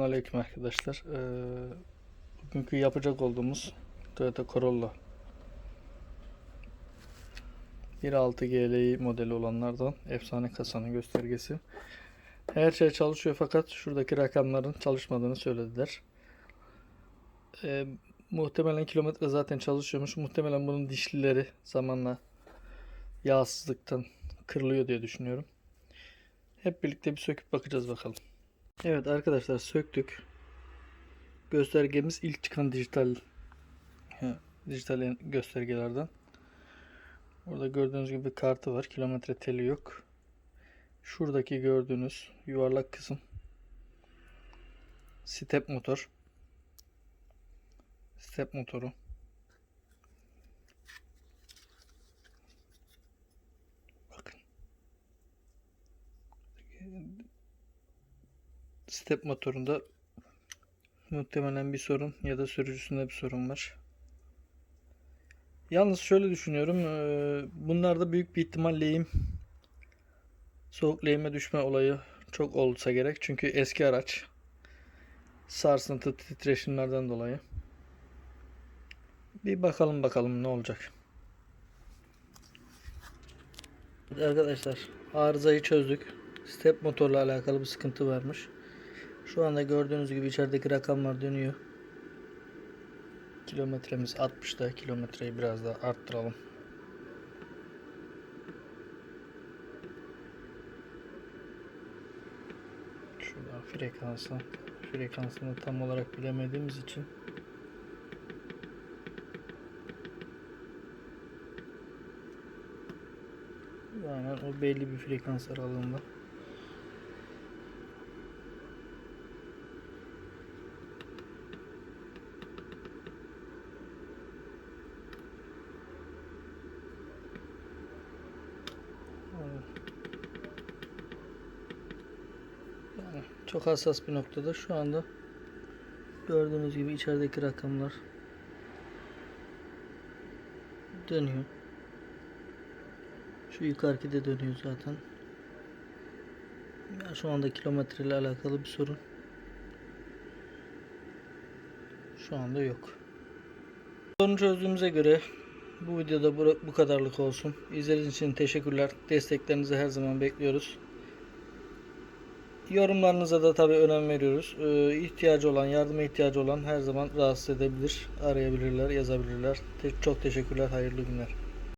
Aleyküm arkadaşlar. Ee, bugünkü yapacak olduğumuz Toyota Corolla 1.6 GLI modeli olanlardan efsane kasanın göstergesi. Her şey çalışıyor fakat şuradaki rakamların çalışmadığını söylediler. Ee, muhtemelen kilometre zaten çalışıyormuş. Muhtemelen bunun dişlileri zamanla yağsızlıktan kırılıyor diye düşünüyorum. Hep birlikte bir söküp bakacağız bakalım. Evet arkadaşlar söktük. Göstergemiz ilk çıkan dijital dijital göstergelerden. Burada gördüğünüz gibi kartı var. Kilometre teli yok. Şuradaki gördüğünüz yuvarlak kısım step motor. Step motoru. Step motorunda muhtemelen bir sorun ya da sürücüsünde bir sorun var. Yalnız şöyle düşünüyorum. eee, Bunlarda büyük bir ihtimal lehim soğuk lehime düşme olayı çok olsa gerek. Çünkü eski araç sarsıntı titreşimlerden dolayı. Bir bakalım bakalım ne olacak. Arkadaşlar arızayı çözdük. Step motorla alakalı bir sıkıntı varmış. Şu anda gördüğünüz gibi içerideki rakamlar dönüyor. Kilometremiz 60'da. Kilometreyi biraz daha arttıralım. Şuradan frekansı. Frekansını tam olarak bilemediğimiz için yani o belli bir frekans aralığında. Çok hassas bir noktada şu anda gördüğünüz gibi içerideki rakamlar dönüyor. Şu yukarıki de dönüyor zaten. Ya şu anda kilometre ile alakalı bir sorun. Şu anda yok. Sorunu çözdüğümüze göre bu videoda bu, kadarlık olsun. İzlediğiniz için teşekkürler. Desteklerinizi her zaman bekliyoruz. Yorumlarınıza da tabii önem veriyoruz. Ee, ihtiyacı olan, yardıma ihtiyacı olan her zaman rahatsız edebilir, arayabilirler, yazabilirler. Te- çok teşekkürler, hayırlı günler.